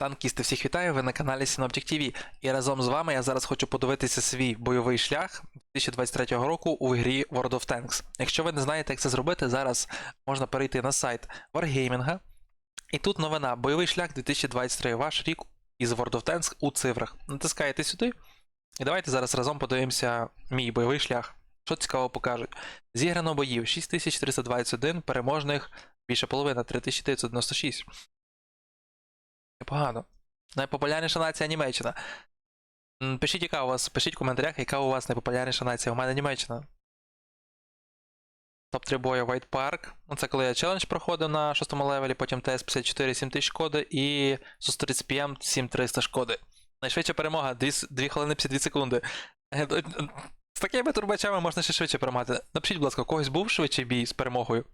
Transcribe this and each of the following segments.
Танкісти, всіх вітаю, ви на каналі Synoptic TV. І разом з вами я зараз хочу подивитися свій бойовий шлях 2023 року у грі World of Tanks. Якщо ви не знаєте, як це зробити, зараз можна перейти на сайт Wargaming. І тут новина: бойовий шлях 2023, ваш рік із World of Tanks у цифрах. Натискаєте сюди. І давайте зараз разом подивимося мій бойовий шлях. Що цікаво покажуть. Зіграно боїв 6321, переможних більше половина 3996. Непогано. Найпопулярніша нація Німеччина. Пишіть, яка у вас, пишіть в коментарях, яка у вас найпопулярніша нація. У мене Німеччина. Топ-3 бою White Park. Ну, Це коли я челендж проходив на 6 левелі, потім ТС-54 7000 шкоди і СУС-30 PM 7300 шкоди. Найшвидша перемога 2, хвилини 52 секунди. Е, З такими турбачами можна ще швидше перемагати. Напишіть, будь ласка, когось був швидший бій з перемогою?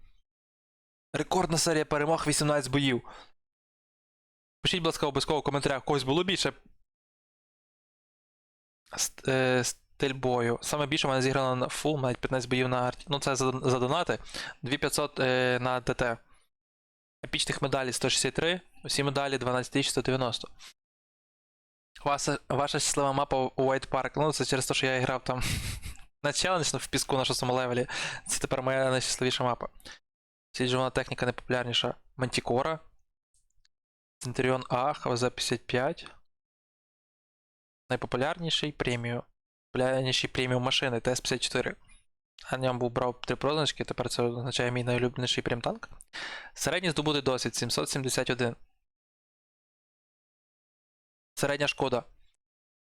Рекордна серія перемог 18 боїв. Пишіть, будь ласка, обов'язково в коментарях, когось було більше. Е, Стиль бою. Саме більше в мене зіграно на фул, навіть 15 боїв на арті. Ну, це за, за донати. 2500 е, на ДТ. Епічних медалей 163, усі медалі 12190. Ваша, ваша щаслива мапа у White Park. Ну, це через те, що я грав там на челендж в піску на 6 левелі. Це тепер моя найщасливіша мапа. Сіджувана техніка найпопулярніша. Мантікора. Центуріон А, ХВЗ-55. Найпопулярніший преміум. Популярніший преміум машини ТС-54. А на ньому був брав три позначки, тепер це означає мій найулюбленіший прем-танк. Середній здобутий досвід 771. Середня шкода.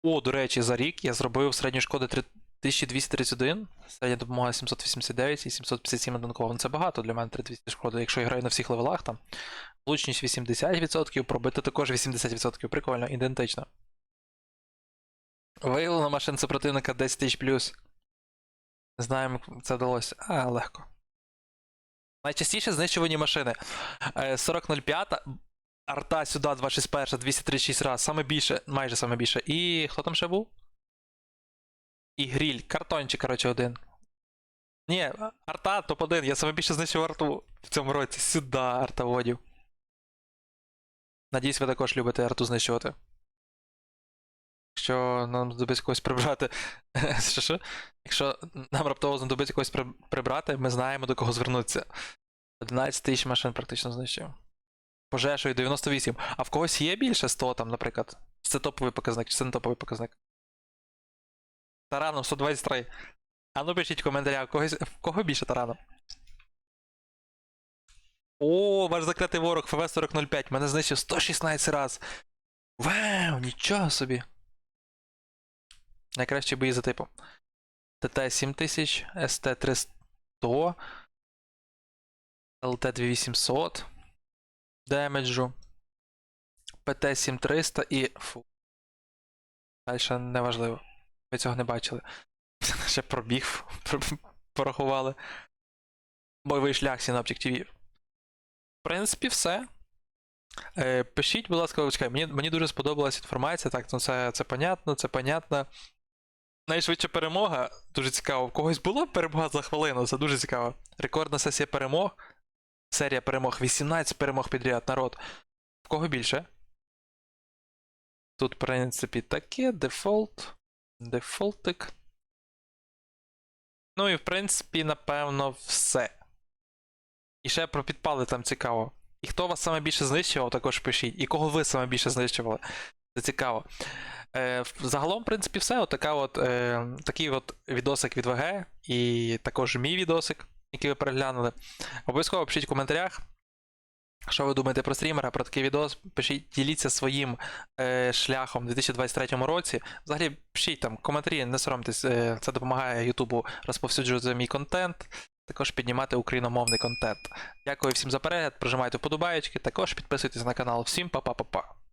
О, до речі, за рік я зробив середню шкоду 3231, середня допомога 789 і 757 одинково. Ну, Це багато для мене 3200 шкоди, якщо я граю на всіх левелах там. Влучність 80%, пробити також 80%. Прикольно, ідентично. Виявлено машин супротивника 10 тисяч плюс. Знаємо, як це вдалося. А, легко. Найчастіше знищувані машини. Е, 4005, арта сюди 261, 236 раз, саме більше, майже саме більше. І хто там ще був? І гріль, картончик, коротше, один. Ні, арта топ-1, я саме більше знищив арту в цьому році. Сюди артоводів. Надіюсь, ви також любите арту знищувати. Якщо нам знадобиться когось прибрати. що, що? Якщо нам раптово знадобиться когось прибрати, ми знаємо до кого звернутися. 11 тисяч машин практично знищив. Пожежою 98. А в когось є більше 100 там, наприклад. Це топовий показник, чи це не топовий показник. Тараном 123. А ну пишіть в коментарях, в кого більше тараном. О, ваш закритий ворог ФВ-4005. Мене знищив 116 раз. Вау, нічого собі. Найкращі бої за типом. ТТ 7000, СТ 300, ЛТ 2800, демеджу, ПТ 7300 і. Фу. Далі неважливо. Ви цього не бачили. Ще пробіг порахували. Бойовий шлях Synoptic TV. Принципі, все. Е, пишіть, будь ласка, чекай, мені, мені дуже сподобалась інформація. Так, ну це, це понятно, це понятно. Найшвидша перемога, дуже цікаво. В когось була перемога за хвилину, це дуже цікаво. Рекордна сесія перемог. Серія перемог, 18 перемог підряд, народ. В кого більше? Тут, в принципі, таке, дефолт. Дефолтик. Ну і в принципі, напевно, все. І ще про підпали там цікаво. І хто вас саме більше знищував, також пишіть. І кого ви саме більше знищували. Це цікаво. Е, загалом, в принципі, все. От така от, е, такий от відосик від ВГ, і також мій відосик, який ви переглянули. Обов'язково пишіть в коментарях. Що ви думаєте про стрімера, про такий відос? Пишіть, діліться своїм е, шляхом у 2023 році. Взагалі, пишіть там коментарі, не соромтесь, е, це допомагає Ютубу розповсюджувати мій контент, також піднімати україномовний контент. Дякую всім за перегляд, прожимайте вподобаєчки, також підписуйтесь на канал. Всім па-па-па-па.